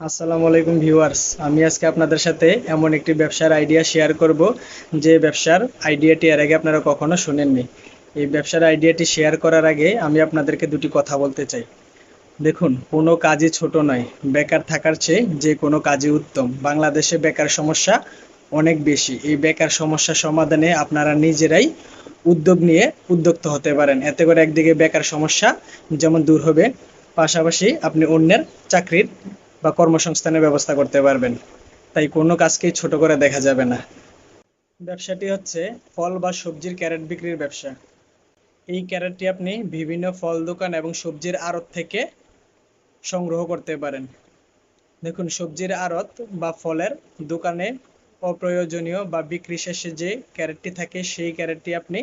আসসালামু আলাইকুম ভিউয়ার্স। আমি আজকে আপনাদের সাথে এমন একটি ব্যবসার আইডিয়া শেয়ার করব, যে ব্যবসার আইডিয়াটি এর আগে আপনারা কখনো শুনেননি। এই ব্যবসার আইডিয়াটি শেয়ার করার আগে আমি আপনাদেরকে দুটি কথা বলতে চাই। দেখুন, কোনো কাজই ছোট নয়, বেকার থাকার চেয়ে যে কোনো কাজই উত্তম। বাংলাদেশে বেকার সমস্যা অনেক বেশি। এই বেকার সমস্যা সমাধানে আপনারা নিজেরাই উদ্যোগ নিয়ে উদ্যোক্ত হতে পারেন। এতে করে একদিকে বেকার সমস্যা যেমন দূর হবে, পাশাপাশি আপনি অন্যের চাকরির বা কর্মসংস্থানের ব্যবস্থা করতে পারবেন। তাই কোনো কাজকেই ছোট করে দেখা যাবে না। ব্যবসাটি হচ্ছে ফল বা সবজির ক্যারেট বিক্রির ব্যবসা। এই ক্যারেটটি আপনি বিভিন্ন ফল দোকান এবং সবজির আড়ত থেকে সংগ্রহ করতে পারেন। দেখুন, সবজির আড়ত বা ফলের দোকানে অপ্রয়োজনীয় বা বিক্রি শেষে যে ক্যারেটটি থাকে, সেই ক্যারেটটি আপনি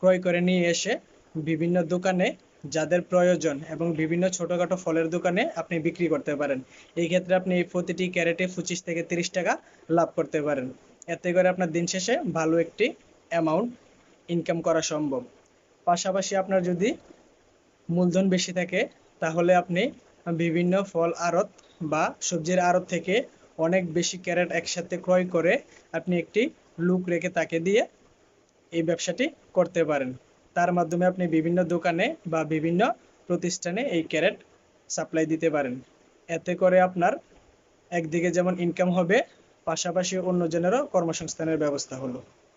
ক্রয় করে নিয়ে এসে বিভিন্ন দোকানে যাদের প্রয়োজন এবং বিভিন্ন ছোটখাটো ফলের দোকানে আপনি বিক্রি করতে পারেন। এই ক্ষেত্রে আপনি প্রতিটি ক্যারেটে পঁচিশ থেকে তিরিশ টাকা লাভ করতে পারেন। এতে করে আপনার দিন শেষে ভালো একটি অ্যামাউন্ট ইনকাম করা সম্ভব। পাশাপাশি আপনার যদি মূলধন বেশি থাকে, তাহলে আপনি বিভিন্ন ফল আড়ত বা সবজির আড়ত থেকে অনেক বেশি ক্যারেট একসাথে ক্রয় করে আপনি একটি লুক রেখে তাকে দিয়ে এই ব্যবসাটি করতে পারেন। তার মাধ্যমে আপনি বিভিন্ন দোকানে বা বিভিন্ন প্রতিষ্ঠানে এই ক্যারেট সাপ্লাই দিতে পারেন। এতে করে আপনার একদিকে যেমন ইনকাম হবে, পাশাপাশি অন্যজনেরও কর্মসংস্থানের ব্যবস্থা হলো।